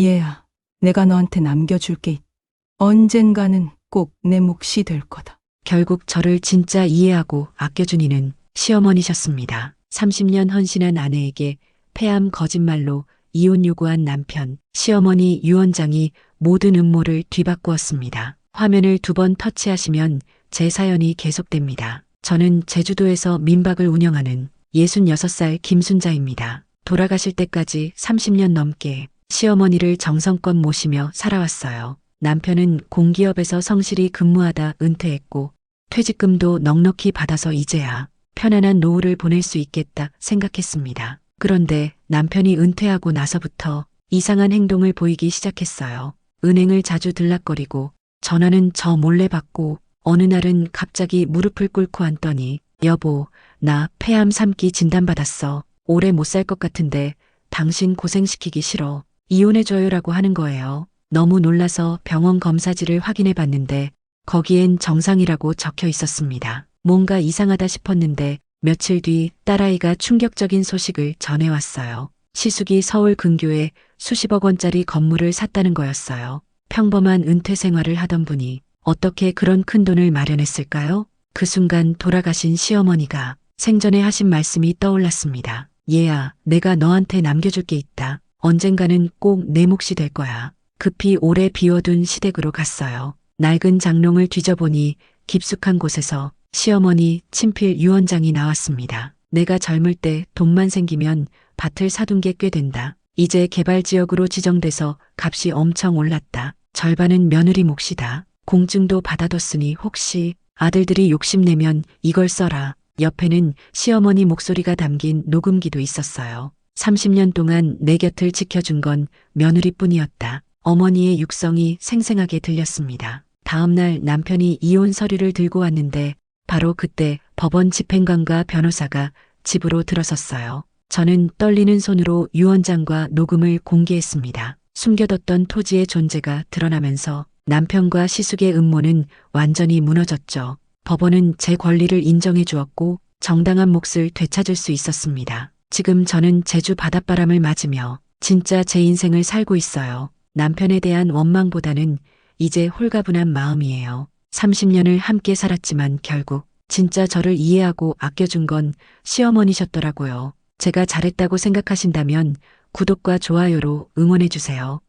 얘야, 내가 너한테 남겨줄 게 있. 언젠가는 꼭 내 몫이 될 거다. 결국 저를 진짜 이해하고 아껴준 이는 시어머니셨습니다. 30년 헌신한 아내에게 폐암 거짓말로 이혼 요구한 남편, 시어머니 유원장이 모든 음모를 뒤바꾸었습니다. 화면을 두 번 터치하시면 제 사연이 계속됩니다. 저는 제주도에서 민박을 운영하는 66살 김순자입니다. 돌아가실 때까지 30년 넘게 시어머니를 정성껏 모시며 살아왔어요. 남편은 공기업에서 성실히 근무하다 은퇴했고 퇴직금도 넉넉히 받아서 이제야 편안한 노후를 보낼 수 있겠다 생각했습니다. 그런데 남편이 은퇴하고 나서부터 이상한 행동을 보이기 시작했어요. 은행을 자주 들락거리고 전화는 저 몰래 받고 어느 날은 갑자기 무릎을 꿇고 앉더니 여보, 나 폐암 3기 진단받았어. 오래 못 살 것 같은데 당신 고생시키기 싫어. 이혼해줘요라고 하는 거예요. 너무 놀라서 병원 검사지를 확인해 봤는데 거기엔 정상이라고 적혀 있었습니다. 뭔가 이상하다 싶었는데 며칠 뒤 딸아이가 충격적인 소식을 전해왔어요. 시숙이 서울 근교에 수십억 원짜리 건물을 샀다는 거였어요. 평범한 은퇴 생활을 하던 분이 어떻게 그런 큰 돈을 마련했을까요? 그 순간 돌아가신 시어머니가 생전에 하신 말씀이 떠올랐습니다. 얘야, 내가 너한테 남겨줄 게 있다. 언젠가는 꼭 내 몫이 될 거야. 급히 오래 비워둔 시댁으로 갔어요. 낡은 장롱을 뒤져보니 깊숙한 곳에서 시어머니 친필 유언장이 나왔습니다. 내가 젊을 때 돈만 생기면 밭을 사둔 게 꽤 된다. 이제 개발지역으로 지정돼서 값이 엄청 올랐다. 절반은 며느리 몫이다. 공증도 받아뒀으니 혹시 아들들이 욕심내면 이걸 써라. 옆에는 시어머니 목소리가 담긴 녹음기도 있었어요. 30년 동안 내 곁을 지켜준 건 며느리뿐이었다. 어머니의 육성이 생생하게 들렸습니다. 다음날 남편이 이혼 서류를 들고 왔는데 바로 그때 법원 집행관과 변호사가 집으로 들어섰어요. 저는 떨리는 손으로 유언장과 녹음을 공개했습니다. 숨겨뒀던 토지의 존재가 드러나면서 남편과 시숙의 음모는 완전히 무너졌죠. 법원은 제 권리를 인정해 주었고 정당한 몫을 되찾을 수 있었습니다. 지금 저는 제주 바닷바람을 맞으며 진짜 제 인생을 살고 있어요. 남편에 대한 원망보다는 이제 홀가분한 마음이에요. 30년을 함께 살았지만 결국 진짜 저를 이해하고 아껴준 건 시어머니셨더라고요. 제가 잘했다고 생각하신다면 구독과 좋아요로 응원해주세요.